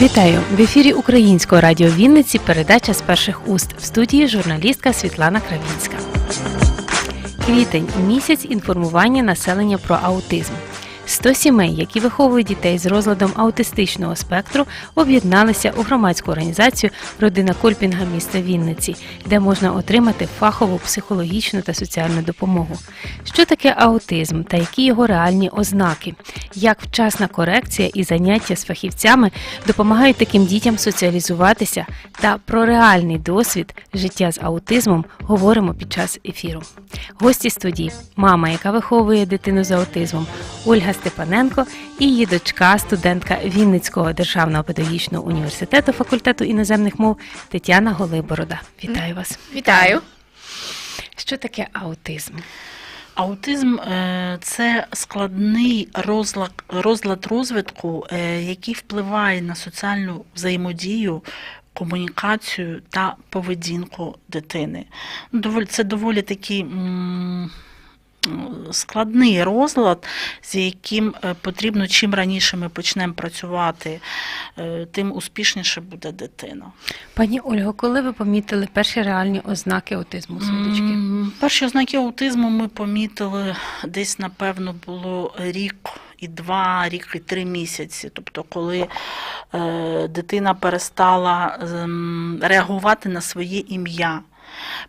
Вітаю в ефірі Українського радіо Вінниці. Передача з перших уст в студії журналістка Світлана Кравінська. Квітень місяць інформування населення про аутизм. 100 сімей, які виховують дітей з розладом аутистичного спектру, об'єдналися у громадську організацію Родина Кольпінга міста Вінниці, де можна отримати фахову психологічну та соціальну допомогу. Що таке аутизм та які його реальні ознаки? Як вчасна корекція і заняття з фахівцями допомагають таким дітям соціалізуватися та про реальний досвід життя з аутизмом говоримо під час ефіру. Гості студії мама, яка виховує дитину з аутизмом, Ольга Степаненко і її дочка, студентка Вінницького державного педагогічного університету факультету іноземних мов Тетяна Голиборода. Вітаю вас. Вітаю. Що таке аутизм? Аутизм е, це складний розлад, розлад розвитку, е, який впливає на соціальну взаємодію, комунікацію та поведінку дитини. Доволі, це доволі такий м, складний розлад, з яким е, потрібно чим раніше ми почнемо працювати, е, тим успішніше буде дитина. Пані Ольго, коли ви помітили перші реальні ознаки аутизму у своєї дочки? М, Перші ознаки аутизму ми помітили десь, напевно, було рік і два, рік і три місяці. Тобто, коли е, дитина перестала ем, реагувати на своє ім'я.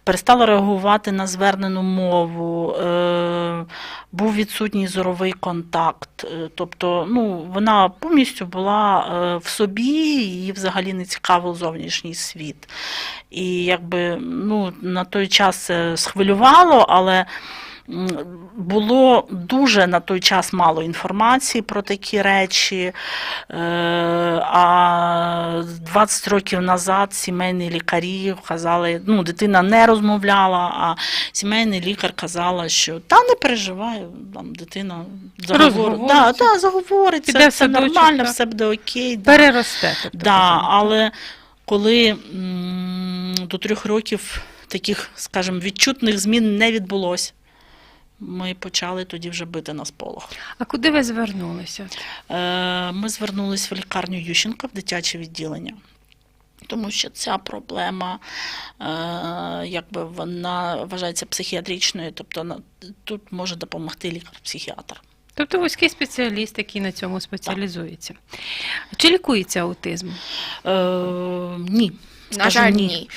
Перестала реагувати на звернену мову, е, був відсутній зоровий контакт. Е, Тобто, ну, вона повністю була е, в собі, її взагалі не цікавив зовнішній світ. І якби ну, на той час це схвилювало, але було дуже на той час мало інформації про такі речі. Е, А 20 років назад сімейні лікарі казали, ну, дитина не розмовляла, а сімейний лікар казала, що та не переживай, там дитина заговорить, да, да, заговорить, Піде все садочок, нормально, так. все буде окей. Да. Переросте. Тобто, Да, але коли м, до трьох років таких, скажімо, відчутних змін не відбулося, ми почали тоді вже бити на сполох. А куди ви звернулися? Е, Ми звернулись в лікарню Ющенка в дитяче відділення. Тому що ця проблема, е, якби вона вважається психіатричною, тобто тут може допомогти лікар-психіатр. Тобто вузький спеціаліст, який на цьому спеціалізується. Чи лікується аутизм? Е, ні. На жаль, ні.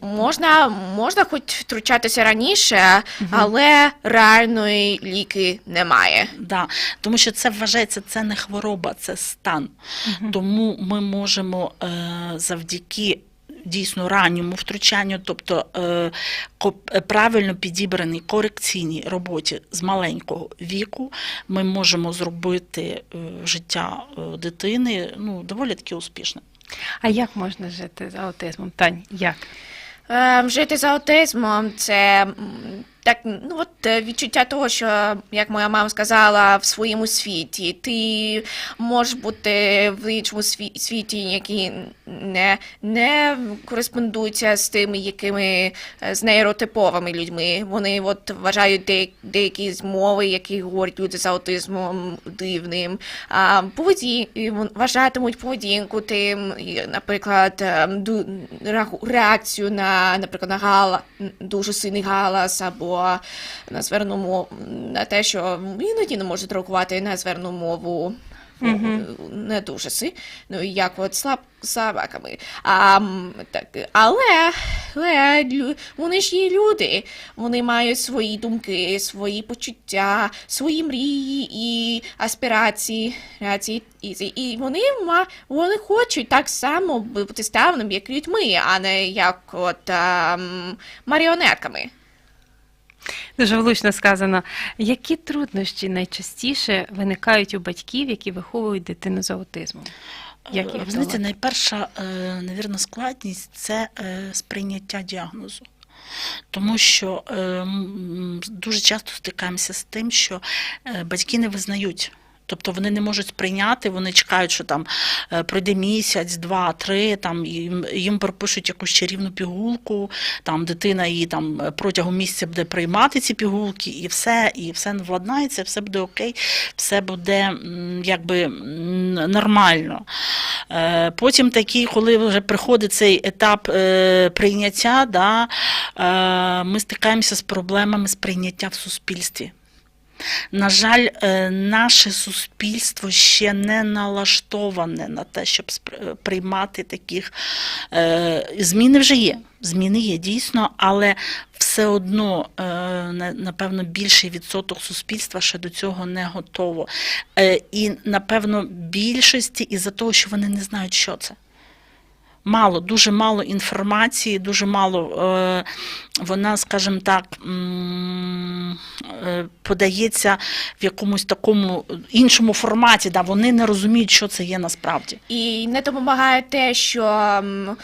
Можна, можна хоч втручатися раніше, але реальної ліки немає. Да, тому що це вважається це не хвороба, це стан. Тому ми можемо е, завдяки дійсно ранньому втручанню, тобто е, е, правильно підібраній корекційній роботі з маленького віку, ми можемо зробити е, життя е, дитини ну, доволі таки успішним. А як можна жити з аутизмом? Тань, як? Ем, Жити з аутизмом це так, ну от е, відчуття того, що, як моя мама сказала, в своєму світі. Ти можеш бути в іншому сві- світі, який не, не кореспондується з тими, якими е, з нейротиповими людьми. Вони от вважають де, деякі мови, які говорять люди з аутизмом дивним. А поводі вважатимуть поведінку тим, наприклад, ду- реакцію на, наприклад, на гала, дуже сильний галас або на зверну мову, на те, що іноді не можуть реагувати на зверну мову. Мгм. Не дуже си, ну як от слаб собаками. А, так, але, але вони ж є люди. Вони мають свої думки, свої почуття, свої мрії і аспірації. Рації, і, і вони, вони хочуть так само бути ставними, як людьми, а не як от ем, маріонетками. Дуже влучно сказано. Які труднощі найчастіше виникають у батьків, які виховують дитину з аутизмом? Як їх Е, Ви знаєте, найперша, е, навірно, складність це е, сприйняття діагнозу. Тому що е, дуже часто стикаємося з тим, що е, батьки не визнають Тобто вони не можуть сприйняти, вони чекають, що там е, пройде місяць, два, три, там їм, їм пропишуть якусь чарівну пігулку, там дитина її там е, протягом місяця буде приймати ці пігулки, і все, і все владнається, все буде окей, все буде якби нормально. Е, Потім такі, коли вже приходить цей етап прийняття, да, ми стикаємося з проблемами сприйняття в суспільстві. На жаль, е, наше суспільство ще не налаштоване на те, щоб приймати таких е, зміни вже є. Зміни є дійсно, але все одно, е, напевно, більший відсоток суспільства ще до цього не готово. Е, І, напевно, більшості із-за того, що вони не знають, що це. Мало, дуже мало інформації, дуже мало е, вона, скажімо так, е, подається в якомусь такому іншому форматі. Да, вони не розуміють, що це є насправді. І не допомагає те, що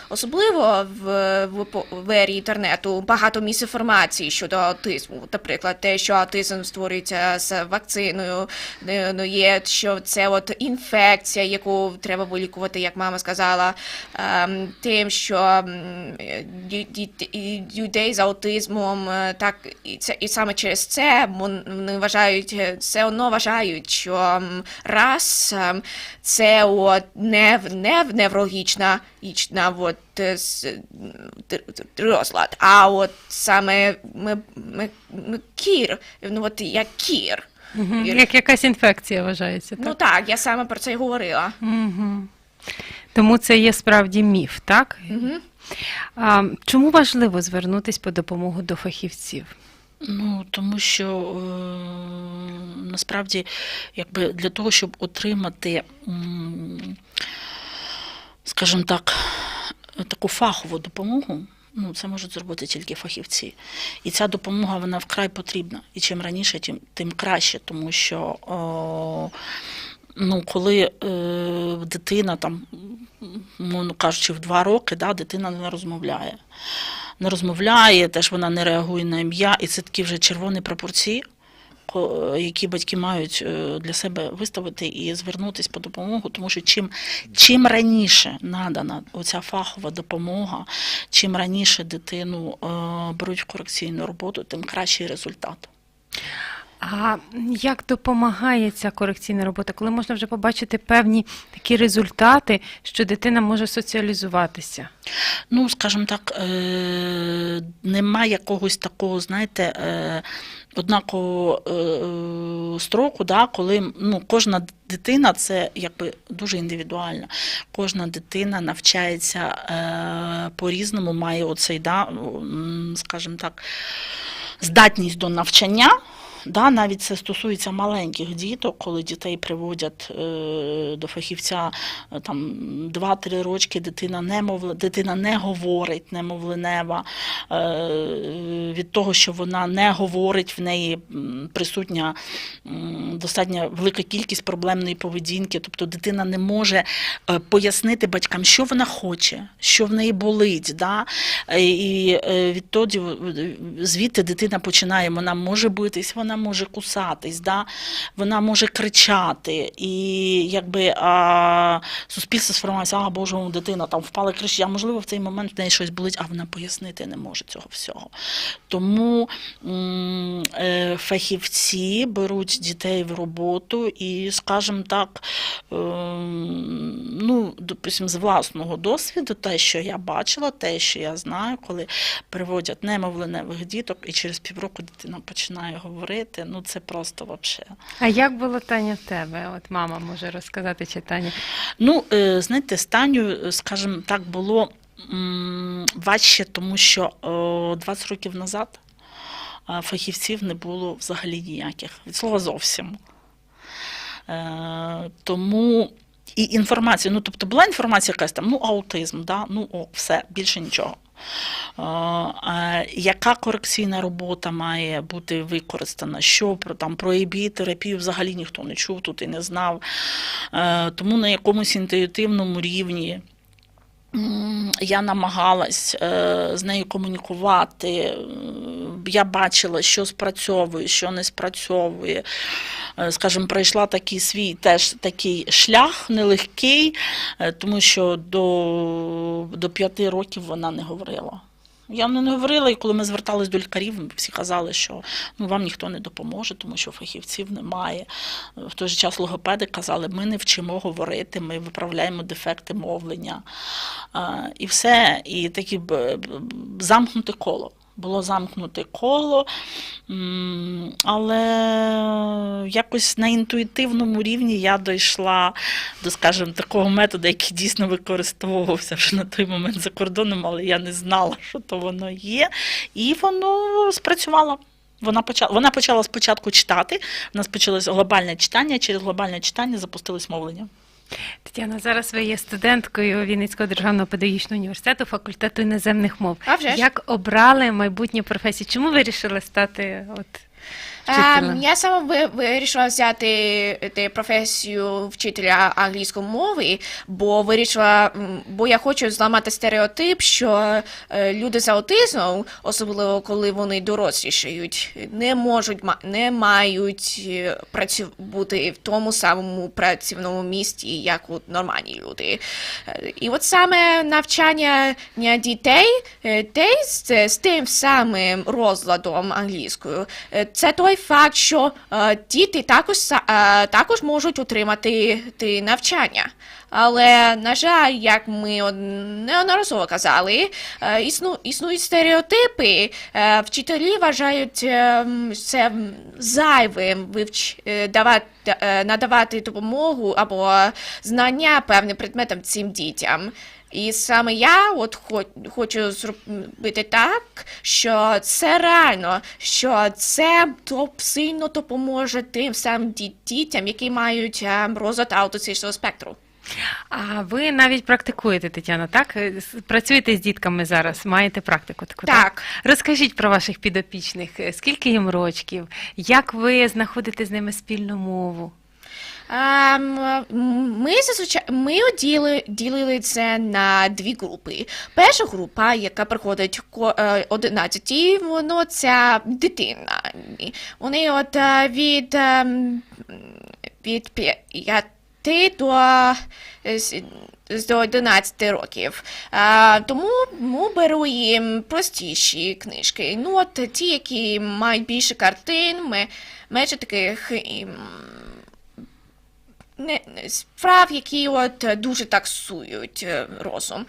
особливо в, в, в ері інтернету багато місінформації щодо аутизму. Наприклад, те, що аутизм створюється з вакциною, не- не є, що це от інфекція, яку треба вилікувати, як мама сказала, ем, тим, що м, ді- ді- і людей з аутизмом е, так і це і саме через це вон- вони вважають е, все одно вважають, що м, раз ем, це от не, не неврологічна ічна от, е, розлад, а от саме ми, ми, ми кір, ну от як кір. Вір- Як якась інфекція вважається, так? Ну так, я саме про це й говорила. Угу. Тому це є справді міф, так? Угу. А, чому важливо звернутися по допомогу до фахівців? Ну, тому що е, насправді, якби для того, щоб отримати, скажімо так, таку фахову допомогу, ну, це можуть зробити тільки фахівці. І ця допомога вона вкрай потрібна. І чим раніше, тим, тим краще, тому що о, ну, коли е, дитина там, мовно кажучи, в два роки, да, дитина не розмовляє. Не розмовляє, теж вона не реагує на ім'я, і це такі вже червоні пропорції, які батьки мають е, для себе виставити і звернутися по допомогу, тому що чим, чим раніше надана оця фахова допомога, чим раніше дитину е, беруть в корекційну роботу, тим кращий результат. А як допомагає ця корекційна робота, коли можна вже побачити певні такі результати, що дитина може соціалізуватися? Ну, скажімо так, е, немає якогось такого, знаєте, е, однакового е, строку, да, коли ну, кожна дитина це якби дуже індивідуально. Кожна дитина навчається по-різному, має оцей, да, скажімо так, здатність до навчання. Да, навіть це стосується маленьких діток, коли дітей приводять е, до фахівця е, там 2-3 рочки, дитина не мов, дитина не говорить, немовленева. Е, від того, що вона не говорить, в неї присутня достатньо велика кількість проблемної поведінки. Тобто дитина не може пояснити батькам, що вона хоче, що в неї болить. Да? І відтоді звідти дитина починає, вона може битись, вона може кусатись, да? вона може кричати. І якби а, суспільство сформується, а Боже, у дитина там впала кричить, а можливо в цей момент в неї щось болить, а вона пояснити не може цього всього. Тому м, е, фахівці беруть дітей в роботу і, скажімо так, ем, ну, допустим, з власного досвіду, те, що я бачила, те, що я знаю, коли приводять немовленевих діток, і через півроку дитина починає говорити, ну це просто взагалі. А як було Таня в тебе? От мама може розказати чи Таня. Ну, е, знаєте, з Танею, скажімо так, було важче, тому що о, 20 років назад е, фахівців не було взагалі ніяких, від слова зовсім. Е, Тому і інформація, ну тобто була інформація якась там, ну, аутизм, да? ну о, все, більше нічого. Е, Яка корекційна робота має бути використана? Що про там про ЕБІ терапію взагалі ніхто не чув тут і не знав. Е, Тому на якомусь інтуїтивному рівні я намагалась е, з нею комунікувати. Е, Я бачила, що спрацьовує, що не спрацьовує. Скажем, Скажімо, пройшла такий свій теж такий шлях нелегкий, е, тому що до, до п'яти років вона не говорила. Я не говорила, і коли ми звертались до лікарів, всі казали, що ну, вам ніхто не допоможе, тому що фахівців немає. В той же час логопеди казали, ми не вчимо говорити, ми виправляємо дефекти мовлення. І все. І таке замкнуте коло. Було замкнуте коло, але якось на інтуїтивному рівні я дійшла до, скажімо, такого методу, який дійсно використовувався вже на той момент за кордоном, але я не знала, що то воно є. І воно спрацювало. Вона почала, вона почала спочатку читати. У нас почалось глобальне читання. Через глобальне читання запустилось мовлення. Тетяна, зараз ви є студенткою Вінницького державного педагогічного університету факультету іноземних мов. А вже ж. Як обрали майбутню професію? Чому вирішили стати от вчителем? Ем, я саме вирішила взяти те, професію вчителя англійської мови, бо вирішила, бо я хочу зламати стереотип, що е, люди з аутизмом, особливо коли вони дорослішають, не можуть не мають е, працю бути в тому самому працівному місці, як от нормальні люди. Е, І от саме навчання дітей, е, дітей з, тим самим розладом англійською, е, це той факт, що е, діти також, е, також можуть отримати те навчання. Але, на жаль, як ми од- неодноразово казали, е, існу, існують стереотипи. Е, Вчителі вважають е, це зайвим вивч, е, давати, е, надавати допомогу або знання певним предметам цим дітям. І саме я от хочу зробити так, що це реально, що це сильно допоможе тим самим дітям, які мають е, розлад аутистичного спектру. А ви навіть практикуєте, Тетяна, так? Працюєте з дітками зараз, маєте практику таку? Так. Розкажіть про ваших підопічних. Е, Скільки їм рочків? Як ви знаходите з ними спільну мову? Ем, Ми зазвичай ми діли, ділили це на дві групи. Перша група, яка приходить ко- е, 11, воно ця дитина. Вони от е, від, ем, від 5 до, е, до 11 років. Тому ну, беру їм простіші книжки. Ну, от ті, які мають більше картин, ме- менше таких. ем, не, справ, які от е, дуже таксують е, розум.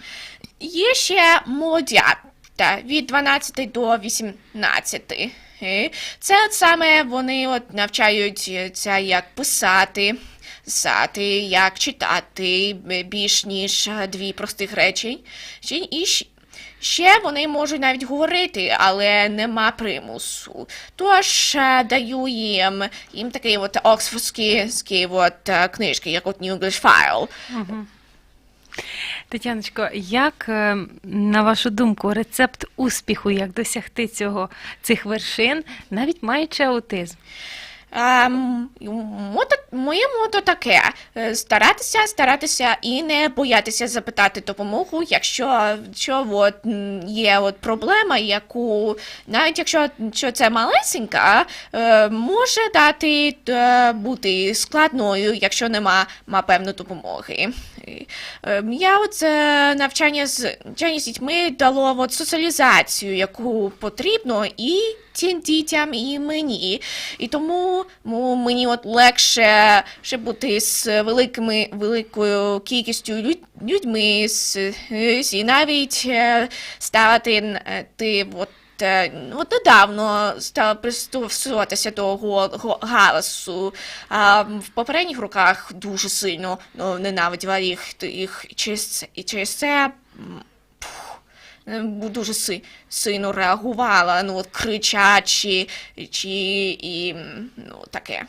Є ще молодята від 12 до 18. Е, Це от саме вони от навчаються, як писати, писати, як читати більш ніж дві простих речі. Ще вони можуть навіть говорити, але нема примусу. Тож е, даю їм, їм такі от оксфордські ські от, е, книжки, як от New English File. Тетяночко, як, е, на вашу думку, рецепт успіху, як досягти цього, цих вершин, навіть маючи аутизм? Ем, мото, моє мото таке: е, старатися, старатися і не боятися запитати допомогу, якщо що, от, є от проблема, яку навіть якщо що це малесенька, е, може дати е, бути складною, якщо нема ма певної допомоги. Е, Я от навчання з навчання з дітьми дало от соціалізацію, яку потрібно і тим дітям, і мені. І тому мені от легше ще бути з великими великою кількістю людьми, з- і навіть е, ставити е, ти от. Е, От недавно стала пристосуватися до галасу. А в попередніх роках дуже сильно ну, ненавиділа їх, їх через, і через це дуже си, сильно реагувала, ну от кричачи, чи і ну таке.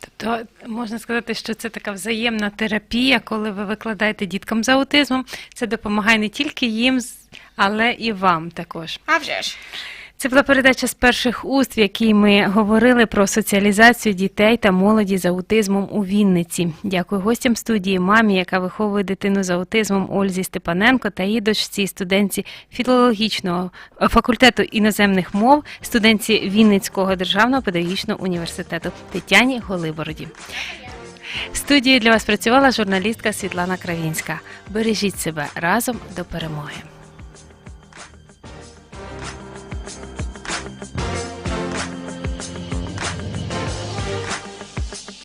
Тобто можна сказати, що це така взаємна терапія, коли ви викладаєте діткам з аутизмом. Це допомагає не тільки їм, але і вам також. А вже ж. Це була передача з перших уст, в якій ми говорили про соціалізацію дітей та молоді з аутизмом у Вінниці. Дякую гостям студії, мамі, яка виховує дитину з аутизмом Ользі Степаненко та її дочці, студентці філологічного е, факультету іноземних мов, студентці Вінницького державного педагогічного університету Тетяні Голибороді. В для вас працювала журналістка Світлана Кравінська. Бережіть себе разом до перемоги.